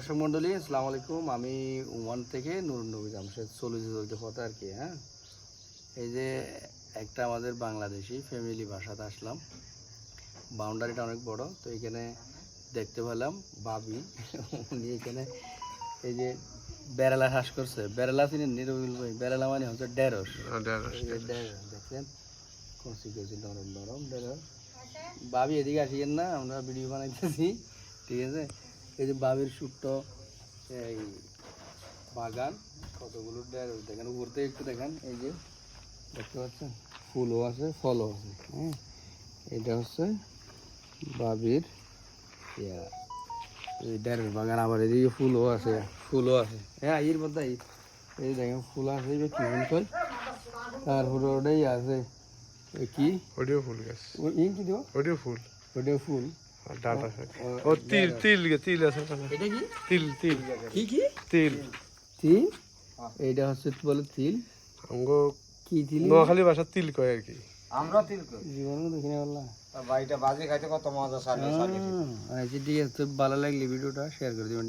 দর্শক মন্ডলী আসসালামু আলাইকুম। আমি ওমান থেকে নুরুন নবী জামশেদ চল্লিশ পথে আর কি হ্যাঁ? এই যে একটা আমাদের বাংলাদেশি ফ্যামিলি বাসাতে আসলাম। বাউন্ডারিটা অনেক বড় তো এখানে দেখতে পেলাম বাবি। উনি এখানে এই যে বেড়ালা শ্বাস করছে। বেড়ালা চিনেন নিরবিল ভাই বেড়ালা মানে হচ্ছে ডেরস দেখছেন? কচি কচি নরম নরম ঢেঁড়স। ভাবি এদিকে আসিয়েন না আমরা ভিডিও বানাইতেছি ঠিক আছে? এই যে বাবির ছোট্ট এই বাগান কতগুলো দেখেন উপর থেকে একটু দেখেন এই যে দেখতে পাচ্ছেন ফুলও আছে ফলও আছে হ্যাঁ? এটা হচ্ছে বাবির ইয়া এই ঢেঁড়স বাগান আবার এদিকে ফুলও আছে ফুলও আছে হ্যাঁ এর মধ্যে এই এই দেখেন ফুল আছে কি ফুল কয় তারপরে ওটাই আছে কি? ওডিও ফুল গাছ ও ইন কি দেবো? ওডিও ফুল। ওটা ফুল। ডাটা ও- তিল তিল গে তিল আছে এটা কি? তিল তিল। কি কি? তিল। তিল? এইটা হচ্ছে তো বলে তিল। আমগো কি তিল? নোয়াখালী ভাষা তিল কয় আর কি? আমরা তিল কই? জীবনে দেখিনি বললা বাড়িটা বাজে খাইতে কত মজা সারি সারি আচ্ছা ঠিক আছে তো ভালো লাগলে ভিডিওটা শেয়ার করে দেবেন।